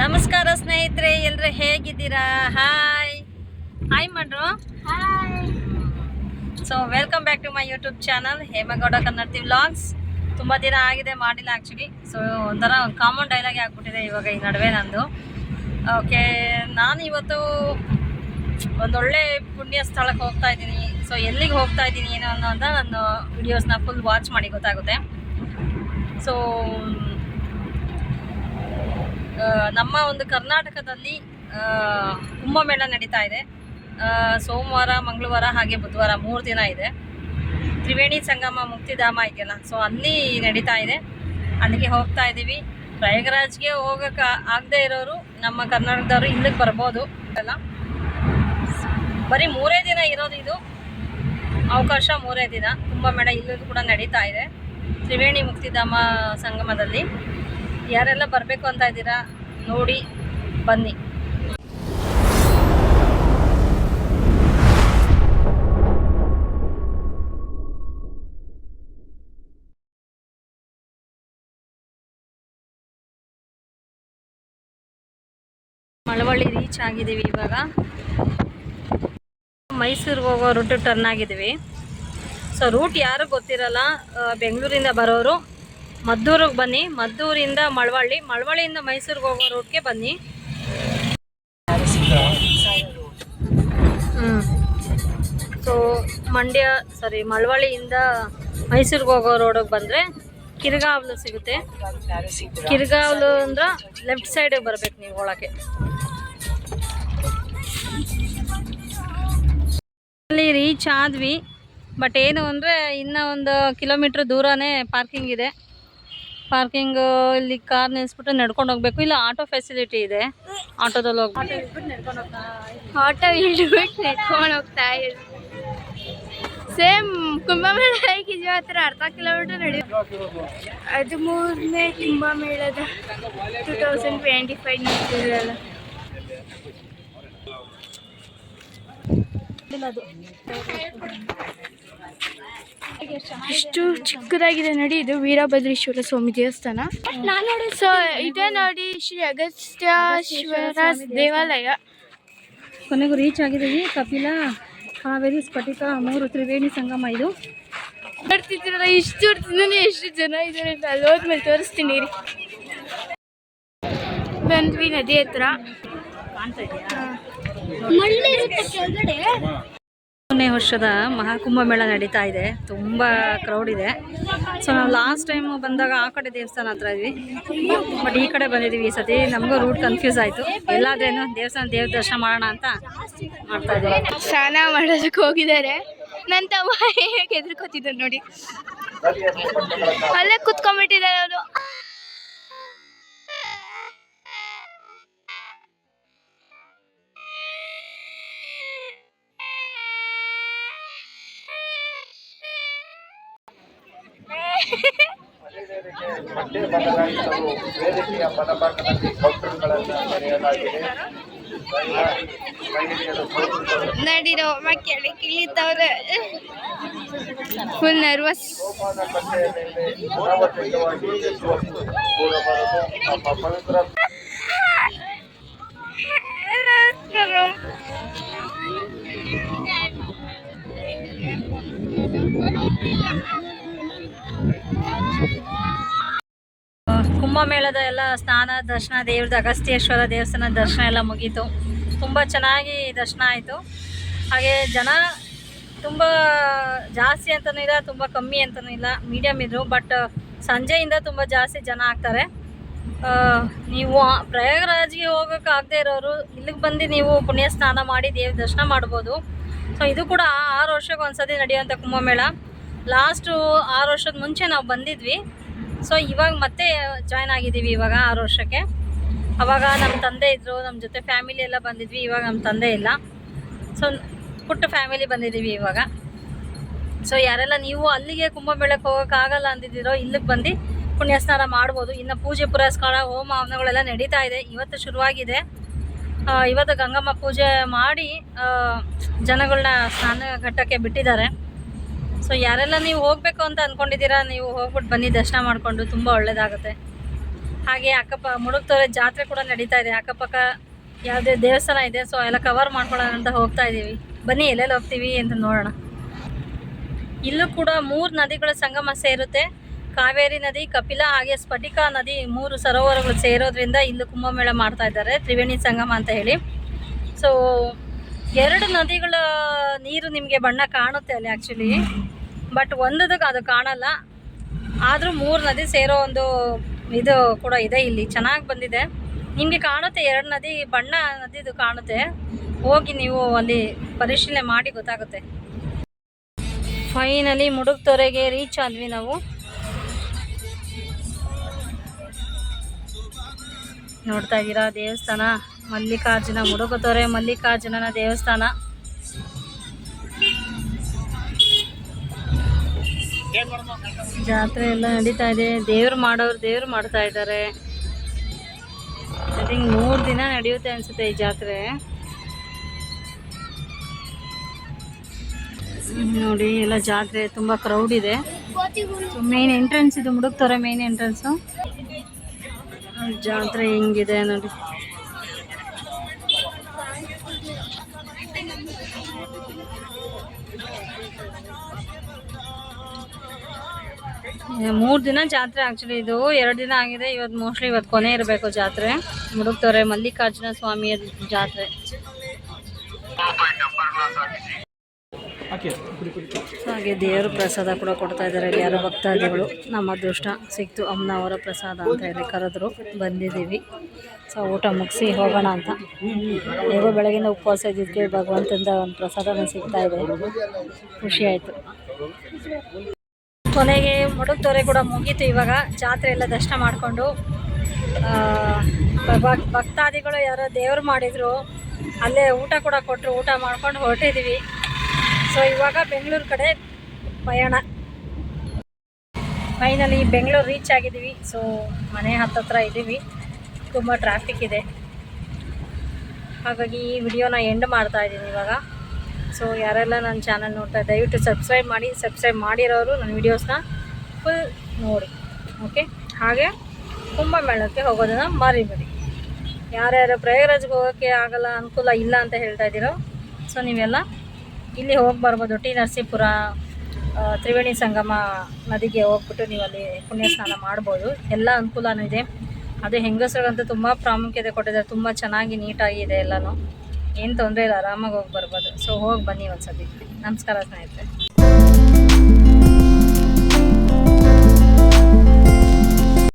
ನಮಸ್ಕಾರ ಸ್ನೇಹಿತರೆ ಎಲ್ರು ಹೇಗಿದ್ದೀರಾ? ಹಾಯ್ ಹಾಯ್ ಮಾಡ್ರು so welcome back to my YouTube channel Hemagowda Kannadathi vlogs ತುಂಬ ದಿನ ಆಗಿದೆ ಮಾಡಿಲ್ಲ ಆ್ಯಕ್ಚುಲಿ ಸೊ ಒಂಥರ ಒಂದು ಕಾಮನ್ ಡೈಲಾಗ್ ಆಗ್ಬಿಟ್ಟಿದೆ ಇವಾಗ ಈ ನಡುವೆ ನಂದು. ಓಕೆ ನಾನು ಇವತ್ತು ಒಂದೊಳ್ಳೆ ಪುಣ್ಯ ಸ್ಥಳಕ್ಕೆ ಹೋಗ್ತಾ ಇದ್ದೀನಿ. ಸೊ ಎಲ್ಲಿಗೆ ಹೋಗ್ತಾ ಇದ್ದೀನಿ ಏನು ಅಂತ ನಾನು ವಿಡಿಯೋಸ್ನ ಫುಲ್ ವಾಚ್ ಮಾಡಿ ಗೊತ್ತಾಗುತ್ತೆ. ಸೊ ನಮ್ಮ ಒಂದು ಕರ್ನಾಟಕದಲ್ಲಿ ಕುಂಭಮೇಳ ನಡೀತಾ ಇದೆ. ಸೋಮವಾರ, ಮಂಗಳವಾರ ಹಾಗೆ ಬುಧವಾರ ಮೂರು ದಿನ ಇದೆ. ತ್ರಿವೇಣಿ ಸಂಗಮ, ಮುಕ್ತಿಧಾಮ ಇದೆಯಲ್ಲ ಸೊ ಅಲ್ಲಿ ನಡೀತಾ ಇದೆ. ಅಲ್ಲಿಗೆ ಹೋಗ್ತಾ ಇದ್ದೀವಿ. ಪ್ರಯಾಗರಾಜ್ಗೆ ಹೋಗಕ್ಕೆ ಆಗದೆ ಇರೋರು ನಮ್ಮ ಕರ್ನಾಟಕದವರು ಇಲ್ಲಿಗೆ ಬರ್ಬೋದು. ಅಲ್ಲ, ಬರೀ ಮೂರೇ ದಿನ ಇರೋದು ಇದು. ಅವಕಾಶ ಮೂರೇ ದಿನ. ಕುಂಭಮೇಳ ಇಲ್ಲೂ ಕೂಡ ನಡೀತಾ ಇದೆ. ತ್ರಿವೇಣಿ ಮುಕ್ತಿಧಾಮ ಸಂಗಮದಲ್ಲಿ. ಯಾರೆಲ್ಲ ಬರಬೇಕು ಅಂತ ಇದ್ದೀರಾ, ನೋಡಿ, ಬನ್ನಿ. ಮಳವಳ್ಳಿ ರೀಚ್ ಆಗಿದ್ದೀವಿ ಇವಾಗ. ಮೈಸೂರಿಗೆ ಹೋಗೋ ರೂಟ್ ಟರ್ನ್ ಆಗಿದ್ದೀವಿ. ಸೊ ರೂಟ್ ಯಾರು ಗೊತ್ತಿರಲ್ಲ ಬೆಂಗಳೂರಿಂದ ಬರೋರು ಮದ್ದೂರಿಗೆ ಬನ್ನಿ. ಮದ್ದೂರಿಂದ ಮಳವಳ್ಳಿ. ಮಳವಳ್ಳಿಯಿಂದ ಮೈಸೂರಿಗೆ ಹೋಗೋ ರೋಡ್ಗೆ ಬನ್ನಿ. ಹ್ಞೂ ಸೊ ಮಂಡ್ಯ ಸಾರಿ ಮಳವಳ್ಳಿಯಿಂದ ಮೈಸೂರಿಗೆ ಹೋಗೋ ರೋಡಿಗೆ ಬಂದರೆ ಕಿರ್ಗಾವ್ಲು ಸಿಗುತ್ತೆ. ಕಿರ್ಗಾವ್ಲು ಅಂದ್ರೆ ಲೆಫ್ಟ್ ಸೈಡಿಗೆ ಬರಬೇಕು ನೀವು ಒಳಗೆ. ಅಲ್ಲಿ ರೀಚ್ ಆದ್ವಿ ಬಟ್ ಏನು ಅಂದರೆ ಇನ್ನೂ ಒಂದು ಕಿಲೋಮೀಟ್ರ್ ದೂರನೇ ಪಾರ್ಕಿಂಗ್ ಇದೆ. ಪಾರ್ಕಿಂಗ್, ಇಲ್ಲಿ ಕಾರ್ ನಿಲ್ಸ್ಬಿಟ್ಟು ನಡ್ಕೊಂಡು ಹೋಗ್ಬೇಕು. ಇಲ್ಲ, ಆಟೋ ಫೆಸಿಲಿಟಿ ಇದೆ. ಆಟೋದಲ್ಲಿ ಹೋಗ್ತಾ ಆಟೋ ನಡ್ಕೊಂಡು ಹೋಗ್ತಾ ಸೇಮ್ ಕುಂಭಮೇಳ ಆ ಥರ ಅರ್ಧ ಕಿಲೋಮೀಟರ್ ನಡಿ ಹದಿಮೂರನೇ ಕುಂಭಮೇಳದ ಟೂ ತೌಸಂಡ್ ಟ್ವೆಂಟಿ ಫೈವ್ ನಡೀತಿದ್ರಲ್ಲ ಇಷ್ಟು ಚಿಕ್ಕದಾಗಿದೆ ನೋಡಿ ಇದು ವೀರಭದ್ರೇಶ್ವರ ಸ್ವಾಮಿ ದೇವಸ್ಥಾನ. ಸೊ ಇದೆ ನೋಡಿ ಶ್ರೀ ಅಗಸ್ತ್ಯೇಶ್ವರ ದೇವಾಲಯ. ಕೊನೆಗೂ ರೀಚ್ ಆಗಿದ್ದೀವಿ ಕಪಿಲ ಕಾವೇರಿ ಸ್ಫಟಿಕ ಮೂರು ತ್ರಿವೇಣಿ ಸಂಗಮ ಇದು. ಬರ್ತಿದ್ರಲ್ಲ ಇಷ್ಟು ದೂರದಿಂದ ಎಷ್ಟು ಜನ ಇದ್ದಾರೆ ಅಂತ ಅಲ್ಲಿ ಹೋದ್ಮೇಲೆ ತೋರಿಸ್ತೀನಿ. ರೀ ಬಂದ್ವಿ ನದಿ ಹತ್ರ. ಮೂರನೇ ವರ್ಷದ ಮಹಾಕುಂಭಮೇಳ ನಡೀತಾ ಇದೆ. ತುಂಬ ಕ್ರೌಡ್ ಇದೆ. ಸೊ ನಾವು ಲಾಸ್ಟ್ ಟೈಮ್ ಬಂದಾಗ ಆ ಕಡೆ ದೇವಸ್ಥಾನ ಹತ್ರ ಇದ್ವಿ. ಬಟ್ ಈ ಕಡೆ ಬಂದಿದ್ದೀವಿ. ಈ ಸತಿ ನಮಗೂ ರೂಟ್ ಕನ್ಫ್ಯೂಸ್ ಆಯಿತು. ಎಲ್ಲಾದ್ರೇನು ದೇವಸ್ಥಾನ ದೇವ್ರ ದರ್ಶನ ಮಾಡೋಣ ಅಂತ ಮಾಡ್ತಾ ಇದ್ದೀವಿ. ಸ್ನಾನ ಮಾಡೋದಕ್ಕೆ ಹೋಗಿದ್ದಾರೆ. ನನ್ನ ತಮ್ಮ ಹೇಗೆ ಎದುರ್ಕೋತಿದ್ದಾರೆ ನೋಡಿ. ಅಲ್ಲೇ ಕುತ್ಕೊಂಡ್ಬಿಟ್ಟಿದ್ದಾರೆ ಅವರು. ಮಧ್ಯೆ ಬದಲಾಯಿಸಲು ವೇದಿಕೆಯ ಬಲಭಾಗದಲ್ಲಿ ಕೌಂಟರ್ಗಳನ್ನು ತೆರೆಯಲಾಗಿದೆ ನಡಿರೋ ಮಕ್ಕಳಿ ಇಳಿತವ್ರೆ ಫುಲ್ ನರ್ವಸ್ ನಮ್ಮ ಪವಿತ್ರ ಕುಂಭಮೇಳದ ಎಲ್ಲ ಸ್ನಾನ, ದರ್ಶನ ದೇವ್ರದ್ದು ಅಗಸ್ತ್ಯೇಶ್ವರ ದೇವಸ್ಥಾನ ದರ್ಶನ ಎಲ್ಲ ಮುಗೀತು. ತುಂಬ ಚೆನ್ನಾಗಿ ದರ್ಶನ ಆಯಿತು. ಹಾಗೆ ಜನ ತುಂಬ ಜಾಸ್ತಿ ಅಂತಲೂ ಇಲ್ಲ, ತುಂಬ ಕಮ್ಮಿ ಅಂತಲೂ ಇಲ್ಲ ಮೀಡಿಯಮ್ ಇದ್ದರು ಬಟ್ ಸಂಜೆಯಿಂದ ತುಂಬ ಜಾಸ್ತಿ ಜನ ಆಗ್ತಾರೆ. ನೀವು ಪ್ರಯಾಗರಾಜ್ಗೆ ಹೋಗೋಕೆ ಆಗದೆ ಇರೋರು, ಇಲ್ಲಿಗೆ ಬಂದು ನೀವು ಪುಣ್ಯ ಸ್ನಾನ ಮಾಡಿ ದೇವ್ರ ದರ್ಶನ ಮಾಡ್ಬೋದು. ಸೊ ಇದು ಕೂಡ ಆರು ವರ್ಷಕ್ಕೆ ಒಂದ್ಸತಿ ನಡೆಯುವಂಥ ಕುಂಭಮೇಳ. ಲಾಸ್ಟು ಆರು ವರ್ಷದ ಮುಂಚೆ ನಾವು ಬಂದಿದ್ವಿ. ಸೊ ಇವಾಗ ಮತ್ತೆ ಜಾಯ್ನ್ ಆಗಿದ್ದೀವಿ ಇವಾಗ ಆರು ವರ್ಷಕ್ಕೆ. ಅವಾಗ ನಮ್ಮ ತಂದೆ ಇದ್ದರು ನಮ್ಮ ಜೊತೆ ಫ್ಯಾಮಿಲಿ ಎಲ್ಲ ಬಂದಿದ್ವಿ, ಇವಾಗ ನಮ್ಮ ತಂದೆ ಇಲ್ಲ. ಸೊ ಪುಟ್ಟ ಫ್ಯಾಮಿಲಿ ಬಂದಿದ್ದೀವಿ ಇವಾಗ. ಸೊ ಯಾರೆಲ್ಲ ನೀವು ಅಲ್ಲಿಗೆ ಕುಂಭಮೇಳಕ್ಕೆ ಹೋಗೋಕ್ಕಾಗಲ್ಲ ಅಂದಿದ್ದೀರೋ, ಇಲ್ಲಿಗೆ ಬಂದು ಪುಣ್ಯಸ್ನಾನ ಮಾಡ್ಬೋದು. ಇನ್ನು ಪೂಜೆ, ಪುರಸ್ಕಾರ, ಹೋಮ, ಹವನಗಳೆಲ್ಲ ನಡೀತಾ ಇದೆ. ಇವತ್ತು ಶುರುವಾಗಿದೆ. ಇವತ್ತು ಗಂಗಮ್ಮ ಪೂಜೆ ಮಾಡಿ ಜನಗಳನ್ನ ಸ್ನಾನ ಘಟ್ಟಕ್ಕೆ ಬಿಟ್ಟಿದ್ದಾರೆ. ಸೊ ಯಾರೆಲ್ಲ ನೀವು ಹೋಗಬೇಕು ಅಂತ ಅಂದ್ಕೊಂಡಿದ್ದೀರಾ ನೀವು ಹೋಗ್ಬಿಟ್ಟು ಬನ್ನಿ, ದರ್ಶನ ಮಾಡಿಕೊಂಡು ತುಂಬ ಒಳ್ಳೆಯದಾಗುತ್ತೆ ಹಾಗೆ ಅಕ್ಕಪ್ಪ ಮುಡುಕ್ತೋರೆ ಜಾತ್ರೆ ಕೂಡ ನಡೀತಾ ಇದೆ. ಅಕ್ಕಪಕ್ಕ ಯಾವುದೇ ದೇವಸ್ಥಾನ ಇದೆ ಸೊ ಎಲ್ಲ ಕವರ್ ಮಾಡ್ಕೊಳ್ಳೋಣ ಅಂತ ಹೋಗ್ತಾ ಇದ್ದೀವಿ. ಬನ್ನಿ, ಎಲ್ಲೆಲ್ಲಿ ಹೋಗ್ತೀವಿ ಅಂತ ನೋಡೋಣ. ಇಲ್ಲೂ ಕೂಡ ಮೂರು ನದಿಗಳ ಸಂಗಮ ಸೇರುತ್ತೆ. ಕಾವೇರಿ ನದಿ, ಕಪಿಲ, ಹಾಗೆ ಸ್ಫಟಿಕ ನದಿ ಮೂರು ಸರೋವರಗಳು ಸೇರೋದ್ರಿಂದ ಇಲ್ಲೂ ಕುಂಭಮೇಳ ಮಾಡ್ತಾ ಇದ್ದಾರೆ, ತ್ರಿವೇಣಿ ಸಂಗಮ ಅಂತ ಹೇಳಿ. ಸೊ ಎರಡು ನದಿಗಳ ನೀರು ನಿಮಗೆ ಬಣ್ಣ ಕಾಣುತ್ತೆ ಅಲ್ಲಿ ಆ್ಯಕ್ಚುಲಿ ಬಟ್ ಒಂದದಕ್ಕೆ ಅದು ಕಾಣಲ್ಲ. ಆದರೂ ಮೂರು ನದಿ ಸೇರೋ ಒಂದು ಇದು ಕೂಡ ಇದೆ ಇಲ್ಲಿ. ಚೆನ್ನಾಗಿ ಬಂದಿದೆ. ನಿಮಗೆ ಕಾಣುತ್ತೆ ಎರಡು ನದಿ, ಬಣ್ಣ ನದಿದು ಕಾಣುತ್ತೆ. ಹೋಗಿ ನೀವು ಅಲ್ಲಿ ಪರಿಶೀಲನೆ ಮಾಡಿ ಗೊತ್ತಾಗುತ್ತೆ. ಫೈನಲಿ ಮುಡುಕ್ತೊರೆಗೆ ರೀಚ್ ಆದ್ವಿ ನಾವು. ನೋಡ್ತಾ ಇದ್ದೀರಾ ದೇವಸ್ಥಾನ? ಮಲ್ಲಿಕಾರ್ಜುನ ಮುಡುಕುತೊರೆ ಮಲ್ಲಿಕಾರ್ಜುನನ ದೇವಸ್ಥಾನ. ಜಾತ್ರೆ ಎಲ್ಲ ನಡೀತಾ ಇದೆ. ದೇವ್ರು ಮಾಡೋರು ದೇವ್ರು ಮಾಡ್ತಾ ಇದ್ದಾರೆ. ಐ ತಿಂಕ್ ಮೂರು ದಿನ ನಡೆಯುತ್ತೆ ಅನ್ಸುತ್ತೆ ಈ ಜಾತ್ರೆ. ನೋಡಿ, ಎಲ್ಲ ಜಾತ್ರೆ ತುಂಬಾ ಕ್ರೌಡ್ ಇದೆ. ಮೇನ್ ಎಂಟ್ರೆನ್ಸ್ ಇದು ಮುಡುಕ್ತಾರೆ ಮೇನ್ ಎಂಟ್ರೆನ್ಸು ಜಾತ್ರೆ ಹೆಂಗಿದೆ ನೋಡಿ. ಮೂರು ದಿನ ಜಾತ್ರೆ ಆಕ್ಚುಲಿ ಇದು. ಎರಡು ದಿನ ಆಗಿದೆ ಇವತ್ತು ಮೋಸ್ಟ್ಲಿ ಇವತ್ತು ಕೊನೆ ಇರಬೇಕು ಜಾತ್ರೆ. ಮುಡುಕ್ತವ್ರೆ ಮಲ್ಲಿಕಾರ್ಜುನ ಸ್ವಾಮಿಯ ಜಾತ್ರೆ. ಹಾಗೆ. ದೇವರ ಪ್ರಸಾದ ಕೂಡ ಕೊಡ್ತಾ ಇದ್ದಾರೆ. ಇಲ್ಲಿ ಯಾರೋ ಭಕ್ತಾದಿಗಳು. ನಮ್ಮ ಅದೃಷ್ಟ ಸಿಕ್ತು ಅಮ್ಮನವರ ಪ್ರಸಾದ ಅಂತ ಹೇಳಿ ಕರೆದ್ರು. ಬಂದಿದ್ದೀವಿ. ಸೊ ಊಟ ಮುಗಿಸಿ ಹೋಗೋಣ ಅಂತ. ಹೇಗೋ ಬೆಳಗಿನ ಉಪವಾಸ ಇದ್ದಿದ್ದಕ್ಕೆ ಭಗವಂತಂದ ಒಂದು ಪ್ರಸಾದನ ಸಿಗ್ತಾ ಇದೆ. ಖುಷಿ ಆಯಿತು. ಕೊನೆಗೆ ಮುಡುಕ್ತೊರೆ ಕೂಡ ಮುಗೀತು ಇವಾಗ. ಜಾತ್ರೆ ಎಲ್ಲ ದರ್ಶನ ಮಾಡಿಕೊಂಡು ಭಕ್ತಾದಿಗಳು ಯಾರೋ ದೇವರು ಮಾಡಿದರು, ಅಲ್ಲೇ ಊಟ ಕೂಡ ಕೊಟ್ಟರು ಊಟ ಮಾಡ್ಕೊಂಡು ಹೊರಟಿದ್ದೀವಿ ಸೊ ಇವಾಗ ಬೆಂಗಳೂರು ಕಡೆ ಪಯಣ. ಫೈನಲಿ ಬೆಂಗಳೂರು ರೀಚ್ ಆಗಿದ್ದೀವಿ ಸೊ ಮನೆ ಹತ್ತತ್ರ ಇದ್ದೀವಿ ತುಂಬ ಟ್ರಾಫಿಕ್ ಇದೆ. ಹಾಗಾಗಿ ಈ ವಿಡಿಯೋನ ಎಂಡ್ ಮಾಡ್ತಾ ಇದ್ದೀನಿ ಇವಾಗ. ಸೊ ಯಾರೆಲ್ಲ ನನ್ನ ಚಾನಲ್ ನೋಡ್ತಾ ದಯವಿಟ್ಟು ಸಬ್ಸ್ಕ್ರೈಬ್ ಮಾಡಿ ಸಬ್ಸ್ಕ್ರೈಬ್ ಮಾಡಿರೋರು ನನ್ನ ವೀಡಿಯೋಸ್ನ ಫುಲ್ ನೋಡಿ ಓಕೆ ಹಾಗೆ ಕುಂಭಮೇಳಕ್ಕೆ ಹೋಗೋದನ್ನು ಮರಿಬೇಡಿ. ಯಾರ್ಯಾರು ಪ್ರಯಾಗರಾಜ್ಗೆ ಹೋಗೋಕ್ಕೆ ಆಗಲ್ಲ, ಅನುಕೂಲ ಇಲ್ಲ ಅಂತ ಹೇಳ್ತಾ ಇದ್ದೀರೋ ಸೊ ನೀವೆಲ್ಲ ಇಲ್ಲಿ ಹೋಗಿ ಬರ್ಬೋದು, ಟಿ ನರಸೀಪುರ ತ್ರಿವೇಣಿ ಸಂಗಮ ನದಿಗೆ ಹೋಗ್ಬಿಟ್ಟು ನೀವು ಅಲ್ಲಿ ಪುಣ್ಯ ಸ್ನಾನ ಮಾಡ್ಬೋದು. ಎಲ್ಲ ಅನುಕೂಲನೂ ಇದೆ. ಅದು ಹೆಂಗಸರಿಗಂತೂ ತುಂಬ ಪ್ರಾಮುಖ್ಯತೆ ಕೊಟ್ಟಿದ್ದಾರೆ, ತುಂಬ ಚೆನ್ನಾಗಿ ನೀಟಾಗಿ ಇದೆ ಎಲ್ಲನೂ. ಏನು ತೊಂದರೆ ಇಲ್ಲ ಆರಾಮಾಗಿ ಹೋಗಿ ಬರ್ಬೋದು. ಸೊ ಹೋಗಿ ಬನ್ನಿ ಒಂದ್ಸತಿ. ನಮಸ್ಕಾರ ಸ್ನೇಹಿತರೆ.